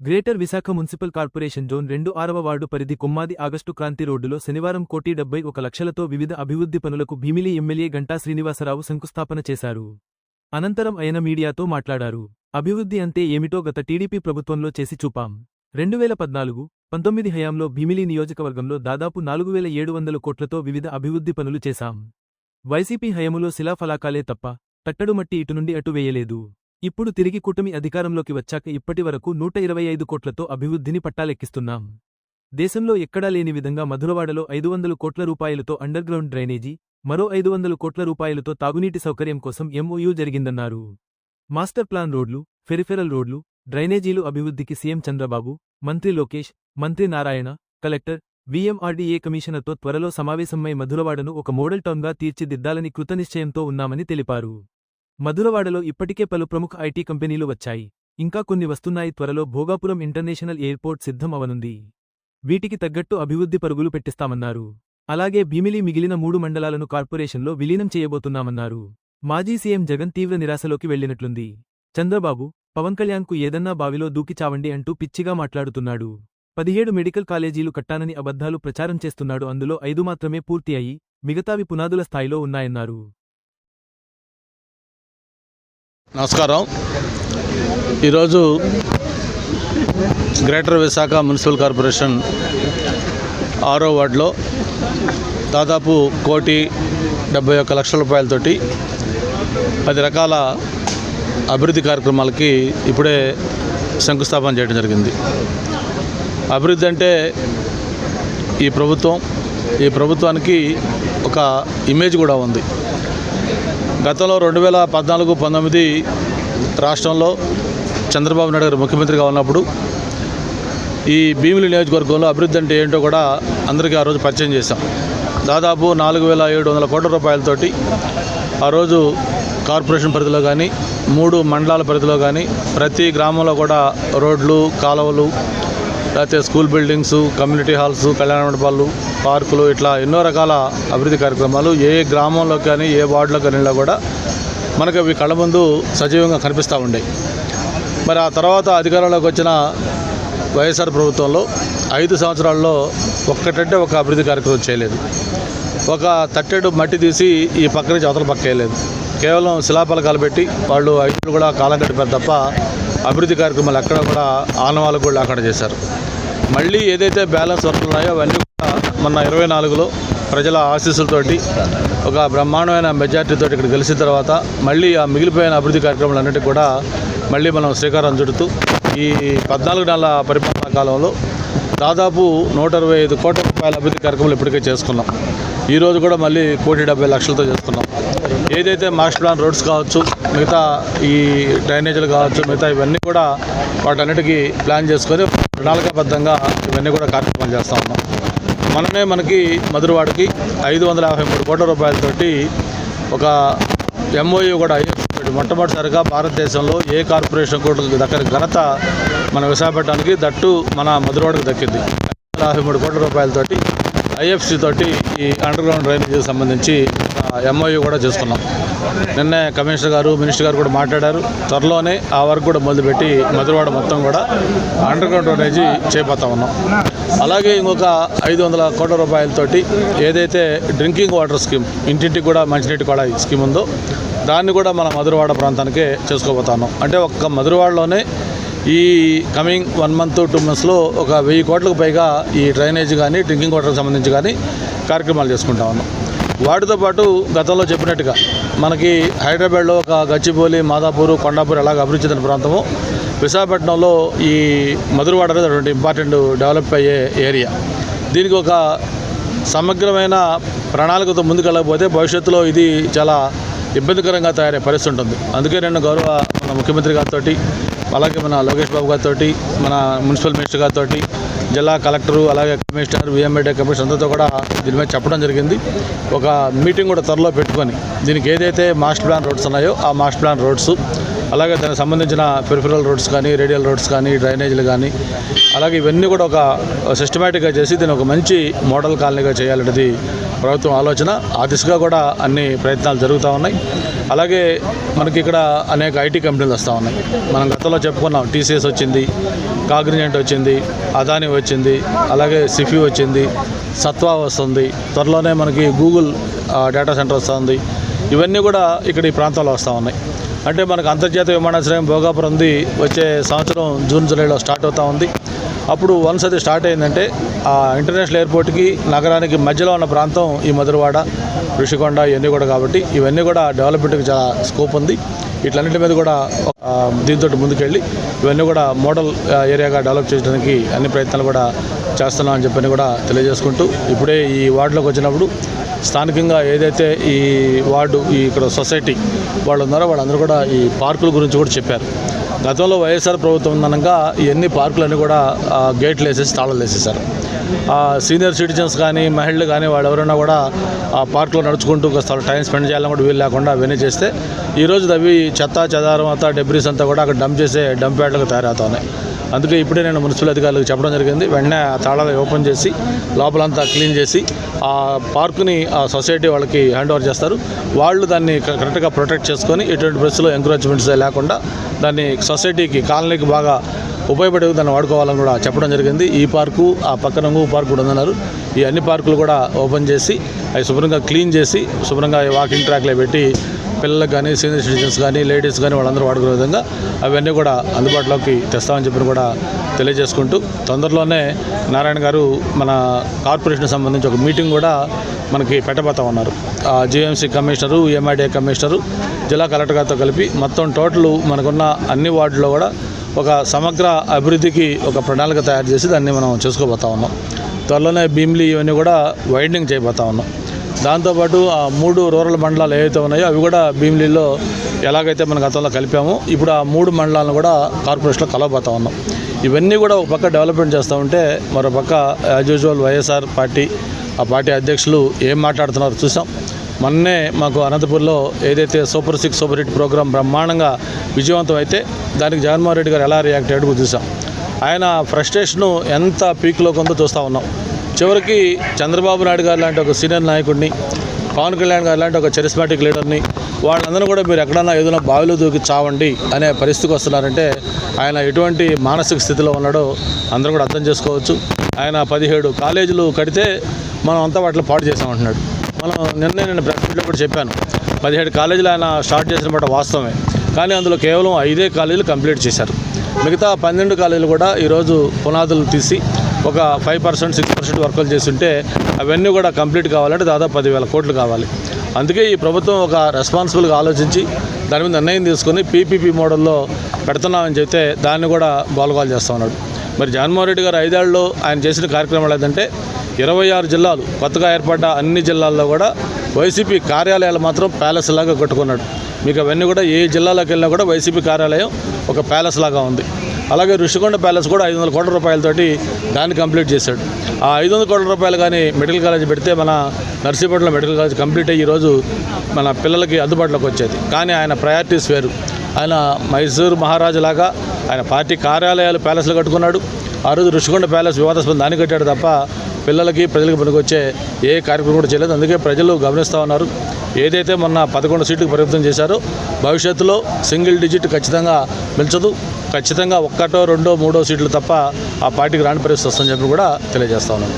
Greater Visakha municipal corporation zone రెండు ఆరవ ward పరిధి కొమ్మాది ఆగస్టు క్రాంతి రోడ్డులో శనివారం కోటి డెబ్బై ఒక లక్షలతో వివిధ అభివృద్ధి పనులకు భీమిలి ఎమ్మెల్యే గంటా శ్రీనివాసరావు శంకుస్థాపన చేశారు. అనంతరం ఆయన మీడియాతో మాట్లాడారు. అభివృద్ధి అంతే ఏమిటో గత టీడీపీ ప్రభుత్వంలో చేసి చూపాం. రెండు వేల పద్నాలుగు పంతొమ్మిది హయాంలో భీమిలి నియోజకవర్గంలో దాదాపు నాలుగు వేల ఏడు వందల కోట్లతో వివిధ అభివృద్ధి పనులు చేశాం. వైసీపీ హయములో శిలాఫలాకాలే తప్ప తట్టడుమట్టి ఇటు నుండి అటు వేయలేదు. ఇప్పుడు తిరిగి కూటమి అధికారంలోకి వచ్చాక ఇప్పటి వరకు నూట ఇరవై ఐదు కోట్లతో అభివృద్ధిని పట్టాలెక్కిస్తున్నాం. దేశంలో ఎక్కడా లేని విధంగా మధురవాడలో ఐదు వందల కోట్ల రూపాయలతో అండర్గ్రౌండ్ డ్రైనేజీ మరో ఐదు వందల కోట్ల రూపాయలతో తాగునీటి సౌకర్యం కోసం ఎంఓయూ జరిగిందన్నారు. మాస్టర్ ప్లాన్ రోడ్లు ఫెరిఫెరల్ రోడ్లు డ్రైనేజీలు అభివృద్ధికి సీఎం చంద్రబాబు మంత్రి లోకేష్ మంత్రి నారాయణ కలెక్టర్ వీఎంఆర్డీఏ కమిషనర్తో త్వరలో సమావేశమై మధురవాడను ఒక మోడల్ టౌన్గా తీర్చిదిద్దాలని కృతనిశ్చయంతో ఉన్నామని తెలిపారు. మధురవాడలో ఇప్పటికే పలు ప్రముఖ ఐటీ కంపెనీలు వచ్చాయి. ఇంకా కొన్ని వస్తున్నాయి. త్వరలో భోగాపురం ఇంటర్నేషనల్ ఎయిర్పోర్ట్ సిద్ధం అవనుంది. వీటికి తగ్గట్టు అభివృద్ధి పరుగులు పెట్టిస్తామన్నారు. అలాగే భీమిలి మిగిలిన మూడు మండలాలను కార్పొరేషన్లో విలీనం చేయబోతున్నామన్నారు. మాజీ సీఎం జగన్ తీవ్ర నిరాశలోకి వెళ్ళినట్లుంది చంద్రబాబు పవన్ కళ్యాణ్కు ఏదన్నా బావిలో దూకి చావండి అంటూ పిచ్చిగా మాట్లాడుతున్నాడు. పదిహేడు మెడికల్ కాలేజీలు కట్టానని అబద్ధాలు ప్రచారం చేస్తున్నాడు. అందులో ఐదు మాత్రమే పూర్తి అయి మిగతావి పునాదుల స్థాయిలో ఉన్నాయన్నారు. నమస్కారం. ఈరోజు గ్రేటర్ విశాఖ మున్సిపల్ కార్పొరేషన్ ఆరో వార్డులో దాదాపు కోటి డెబ్బై ఒక్క లక్షల రూపాయలతోటి పది రకాల అభివృద్ధి కార్యక్రమాలకి ఇప్పుడే శంకుస్థాపన చేయడం జరిగింది. అభివృద్ధి అంటే ఈ ప్రభుత్వం ఈ ప్రభుత్వానికి ఒక ఇమేజ్ కూడా ఉంది. గతంలో రెండు వేల పద్నాలుగు పంతొమ్మిది రాష్ట్రంలో చంద్రబాబు నాయుడు గారు ముఖ్యమంత్రిగా ఉన్నప్పుడు ఈ భీమిలి నియోజకవర్గంలో అభివృద్ధి అంటే ఏంటో కూడా అందరికీ ఆ రోజు పరిచయం చేశాం. దాదాపు నాలుగు వేల ఏడు వందల కోట్ల రూపాయలతోటి ఆ రోజు కార్పొరేషన్ పరిధిలో కానీ మూడు మండలాల పరిధిలో కానీ ప్రతి గ్రామంలో కూడా రోడ్లు కాలువలు లేకపోతే స్కూల్ బిల్డింగ్స్ కమ్యూనిటీ హాల్స్ కళ్యాణ మండపాలు పార్కులు ఇట్లా ఎన్నో రకాల అభివృద్ధి కార్యక్రమాలు ఏ గ్రామంలో కానీ ఏ వార్డులో కానీ కూడా మనకు అవి కళ్ళ ముందు సజీవంగా కనిపిస్తూ ఉండేవి మరి ఆ తర్వాత అధికారంలోకి వచ్చిన వైఎస్ఆర్ ప్రభుత్వంలో ఐదు సంవత్సరాల్లో ఒక్కటంటే ఒక అభివృద్ధి కార్యక్రమం చేయలేదు. ఒక తట్టెడు మట్టి తీసి ఈ పక్క నుంచి అవతల పక్క వేయలేదు. కేవలం శిలాపలకాలు పెట్టి వాళ్ళు ఐదు కూడా కాలం గడిపారు తప్ప అభివృద్ధి కార్యక్రమాలు ఎక్కడ కూడా ఆనవాళ్ళు కూడా లేకుండా చేశారు. మళ్ళీ ఏదైతే బ్యాలెన్స్ వర్క్లు ఉన్నాయో అవన్నీ కూడా మొన్న ఇరవై నాలుగులో ప్రజల ఆశీస్సులతోటి ఒక బ్రహ్మాండమైన మెజార్టీతో ఇక్కడ గెలిచిన తర్వాత మళ్ళీ ఆ మిగిలిపోయిన అభివృద్ధి కార్యక్రమాలు కార్యక్రమాలన్నిటికీ కూడా మళ్ళీ మనం శ్రీకారం చుడుతూ ఈ పద్నాలుగు నెలల పరిపాలనా కాలంలో దాదాపు నూట ఇరవై ఐదు కోట్ల రూపాయల అభివృద్ధి కార్యక్రమాలు ఇప్పటికే చేసుకున్నాం. ఈరోజు కూడా మళ్ళీ కోటి డెబ్బై లక్షలతో చేసుకున్నాం. ఏదైతే మాస్టర్ ప్లాన్ రోడ్స్ కావచ్చు మిగతా ఈ డ్రైనేజీలు కావచ్చు మిగతా ఇవన్నీ కూడా వాటన్నిటికీ ప్లాన్ చేసుకొని ప్రణాళికాబద్ధంగా ఇవన్నీ కూడా కార్యక్రమాలు చేస్తూ ఉన్నాం. మనమే మనకి మధురవాడికి ఐదు వందల యాభై మూడు కోట్ల రూపాయలతోటి ఒక ఎంఓయూ కూడా అయ్యి మొట్టమొదటిసారిగా భారతదేశంలో ఏ కార్పొరేషన్ కూడా దక్కని ఘనత మన విశాఖపట్నానికి దట్టు మన మధురవాడకు దక్కింది. యాభై మూడు కోట్ల రూపాయలతోటి ఐఎఫ్సి తోటి ఈ అండర్ గ్రౌండ్ డ్రైనేజీకి సంబంధించి ఎంఓయూ కూడా చేసుకున్నాం. నిన్నే కమిషనర్ గారు మినిస్టర్ గారు కూడా మాట్లాడారు. త్వరలోనే ఆ వర్క్ కూడా మొదలుపెట్టి మధురవాడ మొత్తం కూడా అండర్ గ్రౌండ్ డ్రైనేజీ చేపడతా ఉన్నాం. అలాగే ఇంకొక ఐదు వందల కోట్ల రూపాయలతోటి ఏదైతే డ్రింకింగ్ వాటర్ స్కీమ్ ఇంటింటికి కూడా మంచినీటి కూడా స్కీమ్ ఉందో దాన్ని కూడా మన మధురవాడ ప్రాంతానికే చేసుకోబోతున్నాం అంటే ఒక్క మధురవాడలోనే ఈ కమింగ్ వన్ మంత్ టూ మంత్స్లో ఒక వెయ్యి కోట్లకు పైగా ఈ డ్రైనేజ్ కానీ డ్రింకింగ్ వాటర్కి సంబంధించి కానీ కార్యక్రమాలు చేసుకుంటా ఉన్నాం. వాటితో పాటు గతంలో చెప్పినట్టుగా మనకి హైదరాబాద్లో ఒక గచ్చిబౌలి మాదాపూర్ కొండాపూర్ ఎలాగ అభివృద్ధి చెందిన ప్రాంతము విశాఖపట్నంలో ఈ మధురవాడ అనేది అటువంటి ఇంపార్టెంట్ డెవలప్ అయ్యే ఏరియా దీనికి ఒక సమగ్రమైన ప్రణాళికతో ముందుకెళ్ళకపోతే భవిష్యత్తులో ఇది చాలా ఇబ్బందికరంగా తయారయ్యే పరిస్థితి ఉంటుంది. అందుకే నేను గౌరవ మన ముఖ్యమంత్రి గారితో అలాగే మన లోకేష్ బాబు గారితో మన మున్సిపల్ మినిస్టర్ గారితో జిల్లా కలెక్టరు అలాగే కమిషనర్ విఎంఏడే కమిషనర్ అందరితో కూడా దీని మీద చెప్పడం జరిగింది. ఒక మీటింగ్ కూడా త్వరలో పెట్టుకొని దీనికి ఏదైతే మాస్టర్ ప్లాన్ రోడ్స్ ఉన్నాయో ఆ మాస్టర్ ప్లాన్ రోడ్స్ అలాగే దానికి సంబంధించిన పెరిఫరల్ రోడ్స్ కానీ రేడియల్ రోడ్స్ కానీ డ్రైనేజీలు కానీ అలాగే ఇవన్నీ కూడా ఒక సిస్టమేటిక్గా చేసి దీన్ని ఒక మంచి మోడల్ కాలనీగా చేయాలనేది ప్రభుత్వం ఆలోచన ఆ దిశగా కూడా అన్ని ప్రయత్నాలు జరుగుతూ ఉన్నాయి. అలాగే మనకి ఇక్కడ అనేక ఐటీ కంపెనీలు వస్తూ ఉన్నాయి. మనం గతంలో చెప్పుకున్నాం టీసీఎస్ వచ్చింది కాగ్నిజెంట్ వచ్చింది అదాని వచ్చింది అలాగే సిఫీ వచ్చింది సత్వా వస్తుంది త్వరలోనే మనకి గూగుల్ డేటా సెంటర్ వస్తుంది. ఇవన్నీ కూడా ఇక్కడ ఈ ప్రాంతంలో వస్తూ ఉన్నాయి. అంటే మనకు అంతర్జాతీయ విమానాశ్రయం భోగాపురం ఉంది వచ్చే సంవత్సరం జూన్ జూలైలో స్టార్ట్ అవుతూ ఉంది. అప్పుడు వన్స్ అది స్టార్ట్ అయిందంటే ఇంటర్నేషనల్ ఎయిర్పోర్ట్కి నగరానికి మధ్యలో ఉన్న ప్రాంతం ఈ మధురవాడ ఋషికొండ ఇవన్నీ కూడా కాబట్టి ఇవన్నీ కూడా డెవలప్మెంట్కి చాలా స్కోప్ ఉంది. వీటన్నిటి మీద కూడా దీంతో ముందుకెళ్ళి ఇవన్నీ కూడా మోడల్ ఏరియాగా డెవలప్ చేయడానికి అన్ని ప్రయత్నాలు కూడా చేస్తున్నాం అని చెప్పని కూడా తెలియజేసుకుంటూ ఇప్పుడే ఈ వార్డులోకి వచ్చినప్పుడు స్థానికంగా ఏదైతే ఈ వార్డు ఈ ఇక్కడ సొసైటీ వాళ్ళు ఉన్నారో వాళ్ళందరూ కూడా ఈ పార్కుల గురించి కూడా చెప్పారు. గతంలో వైఎస్ఆర్ ప్రభుత్వం ఉందనగా ఇవన్నీ పార్కులన్నీ కూడా గేట్లు వేసేసి తాళాలు వేసేసారు ఆ సీనియర్ సిటిజన్స్ కానీ మహిళలు కానీ వాళ్ళు ఎవరైనా కూడా ఆ పార్కులో నడుచుకుంటూ కాస్త టైం స్పెండ్ చేయాలని కూడా వీలు లేకుండా అవన్నీ చేస్తే ఈరోజు అవి చెత్త చెదారం అంతా డెబ్రీస్ అంతా కూడా అక్కడ డంప్ చేసే డంప్ యార్డ్లకు తయారవుతున్నాయి అందుకే ఇప్పుడే నేను మున్సిపల్ అధికారులకు చెప్పడం జరిగింది. వెంటనే ఆ తాళాలు ఓపెన్ చేసి లోపలంతా క్లీన్ చేసి ఆ పార్కుని ఆ సొసైటీ వాళ్ళకి హ్యాండ్ ఓవర్ చేస్తారు. వాళ్ళు దాన్ని కరెక్ట్గా ప్రొటెక్ట్ చేసుకొని ఎటువంటి ప్రెస్లో ఎంకరేజ్మెంట్స్ లేకుండా దాన్ని సొసైటీకి కాలనీకి బాగా ఉపయోగపడే దాన్ని వాడుకోవాలని కూడా చెప్పడం జరిగింది. ఈ పార్కు ఆ పక్కన పార్కు కూడా ఉందన్నారు. ఈ అన్ని పార్కులు కూడా ఓపెన్ చేసి అవి శుభ్రంగా క్లీన్ చేసి శుభ్రంగా వాకింగ్ ట్రాక్లో పెట్టి పిల్లలకు కానీ సీనియర్ సిటిజన్స్ కానీ లేడీస్ కానీ వాళ్ళందరూ వాడుకునే విధంగా అవన్నీ కూడా అందుబాటులోకి తెస్తామని చెప్పి కూడా తెలియజేసుకుంటూ తొందరలోనే నారాయణ గారు మన కార్పొరేషన్ సంబంధించి ఒక మీటింగ్ కూడా మనకి పెట్టబోతా ఉన్నారు. జిఎంసీ కమిషనరు ఎంఐడిఏ కమిషనరు జిల్లా కలెక్టర్ గారితో కలిపి మొత్తం టోటల్ మనకున్న అన్ని వార్డుల్లో కూడా ఒక సమగ్ర అభివృద్ధికి ఒక ప్రణాళిక తయారు చేసి దాన్ని మనం చేసుకోబోతా ఉన్నాం. త్వరలోనే భీమ్లీ ఇవన్నీ కూడా వైడనింగ్ చేయబోతా ఉన్నాం. దాంతోపాటు ఆ మూడు రూరల్ మండలాలు ఏవైతే ఉన్నాయో అవి కూడా భీమిలీలో ఎలాగైతే మన గతంలో కలిపామో ఇప్పుడు ఆ మూడు మండలాలను కూడా కార్పొరేషన్లో కలవబోతా ఉన్నాం. ఇవన్నీ కూడా ఒక పక్క డెవలప్మెంట్ చేస్తూ ఉంటే మరో పక్క యాజ్ యూజువల్ వైఎస్ఆర్ పార్టీ ఆ పార్టీ అధ్యక్షులు ఏం మాట్లాడుతున్నారో చూసాం. మొన్నే మాకు అనంతపూర్లో ఏదైతే super six super hit programme బ్రహ్మాండంగా విజయవంతం అయితే దానికి జగన్మోహన్ రెడ్డి గారు ఎలా రియాక్ట్ అయ్యాడు చూసాం. ఆయన ఫ్రస్ట్రేషను ఎంత పీక్లోకి ఉందో చూస్తూ ఉన్నాం. చివరికి చంద్రబాబు నాయుడు గారు లాంటి ఒక సీనియర్ నాయకుడిని పవన్ కళ్యాణ్ గారు లాంటి ఒక చరిస్మాటిక్ లీడర్ని వాళ్ళందరూ కూడా మీరు ఎక్కడన్నా ఏదైనా బావిలో దూకి చావండి అనే పరిస్థితికి వస్తున్నారంటే ఆయన ఎటువంటి మానసిక స్థితిలో ఉన్నాడో అందరూ కూడా అర్థం చేసుకోవచ్చు. ఆయన పదిహేడు కాలేజీలు కడితే మనం అంతా వాటిలో పాడు చేసామంటున్నాడు మనం నిన్నే నేను ప్రెస్ మీట్లో కూడా చెప్పాను పదిహేడు కాలేజీలు ఆయన స్టార్ట్ చేసిన మాట వాస్తవమే. కానీ అందులో కేవలం ఐదే కాలేజీలు కంప్లీట్ చేశారు. మిగతా పన్నెండు కాలేజీలు కూడా ఈరోజు పునాదులు తీసి ఒక ఫైవ్ పర్సెంట్ సిక్స్ పర్సెంట్ వర్కులు చేస్తుంటే అవన్నీ కూడా కంప్లీట్ కావాలంటే దాదాపు పదివేల కోట్లు కావాలి. అందుకే ఈ ప్రభుత్వం ఒక రెస్పాన్సిబుల్గా ఆలోచించి దాని మీద నిర్ణయం తీసుకొని పీపీపీ మోడల్లో పెడుతున్నామని చెప్తే దాన్ని కూడా గోలగోలు చేస్తూ ఉన్నాడు. మరి జగన్మోహన్ రెడ్డి గారు ఐదేళ్ళలో ఆయన చేసిన కార్యక్రమాలు ఏంటంటే ఇరవై ఆరు జిల్లాలు కొత్తగా ఏర్పడ్డ అన్ని జిల్లాల్లో కూడా వైసీపీ కార్యాలయాలు మాత్రం ప్యాలెస్ లాగా కట్టుకున్నాడు. మీకు అవన్నీ కూడా ఏ జిల్లాలోకి వెళ్ళినా కూడా వైసీపీ కార్యాలయం ఒక ప్యాలెస్ లాగా ఉంది. అలాగే ఋషికొండ ప్యాలెస్ కూడా ఐదు వందల కోట్ల రూపాయలతోటి దాన్ని కంప్లీట్ చేశాడు. ఆ ఐదు వందల కోట్ల రూపాయలు కానీ మెడికల్ కాలేజ్ పెడితే మన నర్సీపట్నంలో మెడికల్ కాలేజ్ కంప్లీట్ అయ్యి ఈరోజు మన పిల్లలకి అందుబాటులోకి వచ్చేది. కానీ ఆయన ప్రయారిటీస్ వేరు. ఆయన మైసూరు మహారాజు లాగా ఆయన పార్టీ కార్యాలయాలు ప్యాలెస్లు కట్టుకున్నాడు. ఆ రోజు ఋషికొండ ప్యాలెస్ వివాదాస్పదం దాన్ని కట్టాడు తప్ప పిల్లలకి ప్రజలకు పనికొచ్చే ఏ కార్యక్రమం కూడా చేయలేదు. అందుకే ప్రజలు గమనిస్తూ ఉన్నారు. ఏదైతే మొన్న పదకొండు సీట్లు పరిమితం చేశారో భవిష్యత్తులో సింగిల్ డిజిట్ ఖచ్చితంగా మించదు ఖచ్చితంగా ఒక్కటో రెండో మూడో సీట్లు తప్ప ఆ పార్టీకి రాని పరిస్థితి వస్తుందని చెప్పి కూడా తెలియజేస్తా ఉన్నాను.